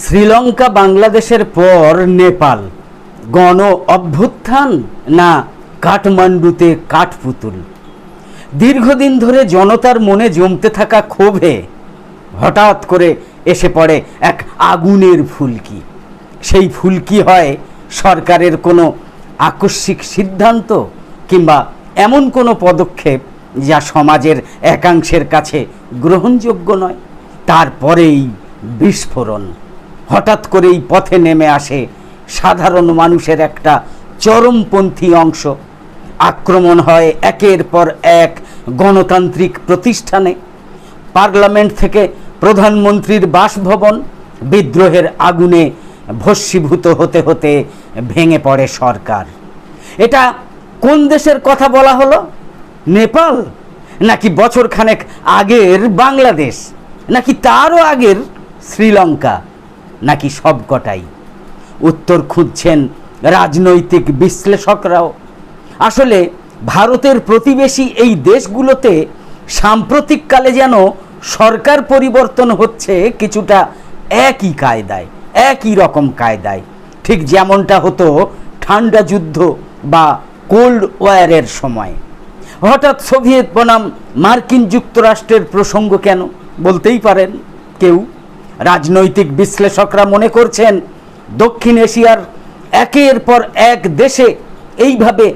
শ্রীলঙ্কা, বাংলাদেশের পর নেপাল। গণ অভ্যুত্থান না কাঠমান্ডুতে কাঠপুতুল? দীর্ঘদিন ধরে জনতার মনে জমতে থাকা ক্ষোভে হঠাৎ করে এসে পড়ে এক আগুনের ফুলকি। সেই ফুলকি হয় সরকারের কোনো আকস্মিক সিদ্ধান্ত কিংবা এমন কোনো পদক্ষেপ যা সমাজের একাংশের কাছে গ্রহণযোগ্য নয়, তারপরেই বিস্ফোরণ। হঠাৎ করেই পথে নেমে আসে সাধারণ মানুষের একটা চরমপন্থী অংশ। আক্রমণ হয় একের পর এক গণতান্ত্রিক প্রতিষ্ঠানে। পার্লামেন্ট থেকে প্রধানমন্ত্রীর বাসভবন বিদ্রোহের আগুনে ভস্মীভূত হতে হতে ভেঙে পড়ে সরকার। এটা কোন দেশের কথা বলা হলো? নেপাল? নাকি বছরখানেক আগের বাংলাদেশ? নাকি তারও আগের শ্রীলঙ্কা? নাকি সবকটাই উত্তর খুঁজছেন রাজনৈতিক বিশ্লেষকরাও। আসলে ভারতের প্রতিবেশী এই দেশগুলোতে সাম্প্রতিককালে যেন সরকার পরিবর্তন হচ্ছে কিছুটা একই কায়দায়, একই রকম কায়দায়। ঠিক যেমনটা হতো ঠান্ডা যুদ্ধ বা কোল্ড ওয়ারের সময়। হঠাৎ সোভিয়েত বনাম মার্কিন যুক্তরাষ্ট্রের প্রসঙ্গ কেন বলতেই পারেন কেউ? রাজনৈতিক বিশ্লেষকরা মনে করছেন, দক্ষিণ এশিয়ার একের পর এক দেশে এইভাবে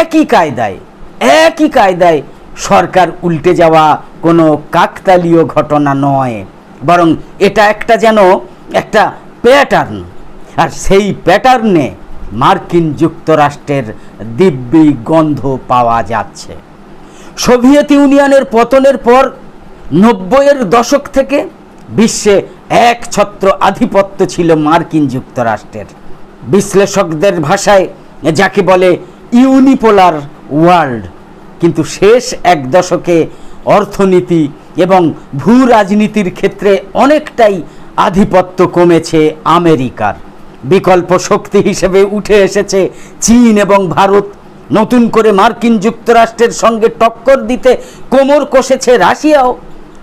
একই কায়দায় একই কায়দায় সরকার উল্টে যাওয়া কোনো কাকতালীয় ঘটনা নয়। বরং এটা একটা যেন একটা প্যাটার্ন। আর সেই প্যাটার্নে মার্কিন যুক্তরাষ্ট্রের দিব্যি গন্ধ পাওয়া যাচ্ছে। সোভিয়েত ইউনিয়নের পতনের পর নব্বইয়ের দশক থেকে বিশ্বে এক ছত্র আধিপত্য ছিল মার্কিন যুক্তরাষ্ট্রের। বিশ্লেষকদের ভাষায় যাকে বলে ইউনিপোলার ওয়ার্ল্ড। কিন্তু শেষ এক দশকে অর্থনীতি এবং ভূ রাজনীতির ক্ষেত্রে অনেকটাই আধিপত্য কমেছে আমেরিকার। বিকল্প শক্তি হিসেবে উঠে এসেছে চীন এবং ভারত। নতুন করে মার্কিন যুক্তরাষ্ট্রের সঙ্গে টক্কর দিতে কোমর কষেছে রাশিয়াও।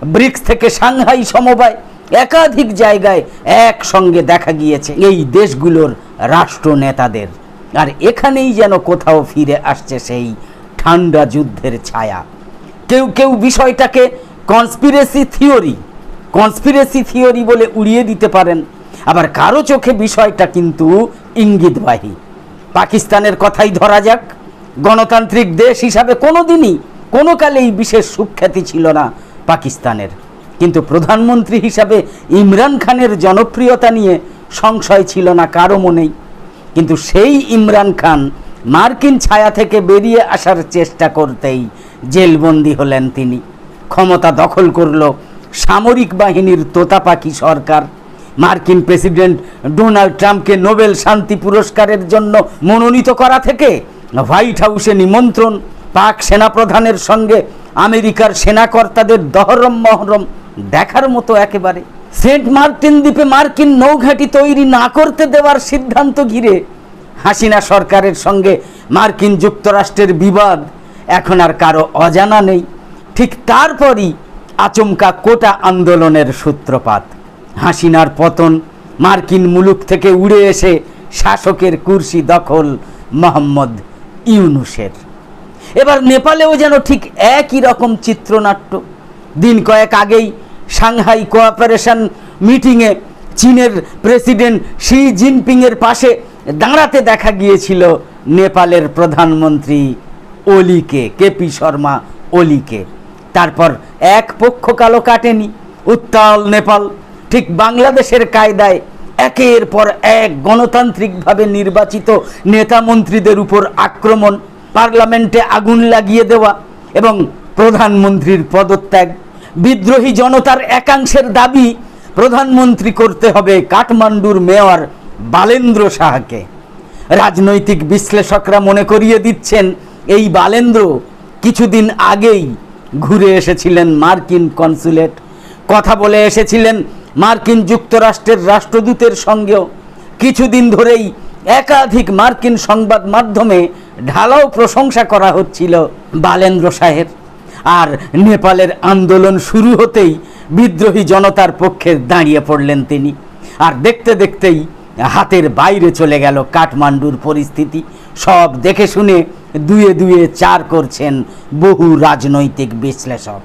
ব্রিক্স থেকে সাংহাই সমবায় একাধিক জায়গায় একসঙ্গে দেখা গিয়েছে এই দেশগুলোর রাষ্ট্র নেতাদের আর এখানেই যেন কোথাও ফিরে আসছে সেই ঠান্ডা যুদ্ধের ছায়া। কেউ কেউ বিষয়টাকে কনস্পিরেসি থিওরি কনস্পিরেসি থিওরি বলে উড়িয়ে দিতে পারেন। আবার কারও চোখে বিষয়টা কিন্তু ইঙ্গিতবাহী। পাকিস্তানের কথাই ধরা যাক, গণতান্ত্রিক দেশ হিসাবে কোনোদিনই কোনো কালেই বিশেষ সুখ্যাতি ছিল না পাকিস্তানের। কিন্তু প্রধানমন্ত্রী হিসাবে ইমরান খানের জনপ্রিয়তা নিয়ে সংশয় ছিল না কারও মনেই। কিন্তু সেই ইমরান খান মার্কিন ছায়া থেকে বেরিয়ে আসার চেষ্টা করতেই জেলবন্দি হলেন তিনি। ক্ষমতা দখল করল সামরিক বাহিনীর তোতাপাকি সরকার। মার্কিন প্রেসিডেন্ট ডোনাল্ড ট্রাম্পকে নোবেল শান্তি পুরস্কারের জন্য মনোনীত করা থেকে হোয়াইট হাউসে নিমন্ত্রণ, পাক সেনাপ্রধানের সঙ্গে আমেরিকার সেনাকর্তাদের দহরম মহরম দেখার মতো একেবারে। সেন্ট মার্টিন দ্বীপে মার্কিন নৌঘাঁটি তৈরি না করতে দেওয়ার সিদ্ধান্ত ঘিরে হাসিনা সরকারের সঙ্গে মার্কিন যুক্তরাষ্ট্রের বিবাদ এখন আর কারও অজানা নেই। ঠিক তারপরই আচমকা কোটা আন্দোলনের সূত্রপাত। হাসিনার পতন মার্কিন মুলুক থেকে উড়ে এসে শাসকের কুর্সি দখল মোহাম্মদ ইউনুসের। এবার নেপালেও যেন ঠিক একই রকম চিত্রনাট্য। দিন কয়েক আগেই সাংহাই কোঅপারেশন মিটিংয়ে চীনের প্রেসিডেন্ট শি জিনপিংয়ের পাশে দাঁড়াতে দেখা গিয়েছিল নেপালের প্রধানমন্ত্রী ওলিকে, কেপি শর্মা ওলিকে। তারপর এক পক্ষ কালো কাটেনি, উত্তাল নেপাল, ঠিক বাংলাদেশের কায়দায় একের পর এক গণতান্ত্রিকভাবে নির্বাচিত নেতা মন্ত্রীদের উপর আক্রমণ, পার্লামেন্টে আগুন লাগিয়ে দেওয়া এবং প্রধানমন্ত্রীর পদত্যাগ। বিদ্রোহী জনতার একাংশের দাবি প্রধানমন্ত্রী করতে হবে কাঠমান্ডুর মেয়র বালেন্দ্র সাহাকে রাজনৈতিক বিশ্লেষকরা মনে করিয়ে দিচ্ছেন, এই বালেন্দ্র কিছুদিন আগেই ঘুরে এসেছিলেন মার্কিন কনসুলেট। কথা বলে এসেছিলেন মার্কিন যুক্তরাষ্ট্রের রাষ্ট্রদূতের সঙ্গেও। কিছুদিন ধরেই একাধিক মার্কিন সংবাদ মাধ্যমে ঢালাও প্রশংসা করা হচ্ছিল বালেন্দ্র শাহের। আর নেপালের আন্দোলন শুরু হতেই বিদ্রোহী জনতার পক্ষে দাঁড়িয়ে পড়লেন তিনি। আর দেখতে দেখতেই হাতের বাইরে চলে গেল কাঠমান্ডুর পরিস্থিতি। সব দেখে শুনে দুয়ে দুয়ে চার করছেন বহু রাজনৈতিক বিশ্লেষক।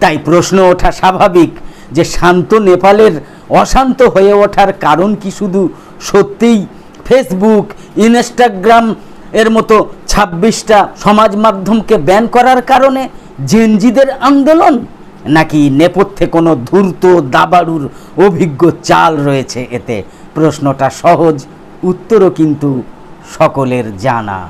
তাই প্রশ্ন ওঠা স্বাভাবিক যে শান্ত নেপালের অশান্ত হয়ে ওঠার কারণ কি শুধু সত্যিই? ফেসবুক ইনস্টাগ্রাম এর মতো ছাব্বিশটা সমাজ মাধ্যমকে ব্যান করার কারণে জেনজিদের আন্দোলন নাকি নেপথ্যে কোনো ধূর্ত দাবাড়ুর অভিজ্ঞ চাল রয়েছে এতে? প্রশ্নটা সহজ, উত্তরও কিন্তু সকলের জানা।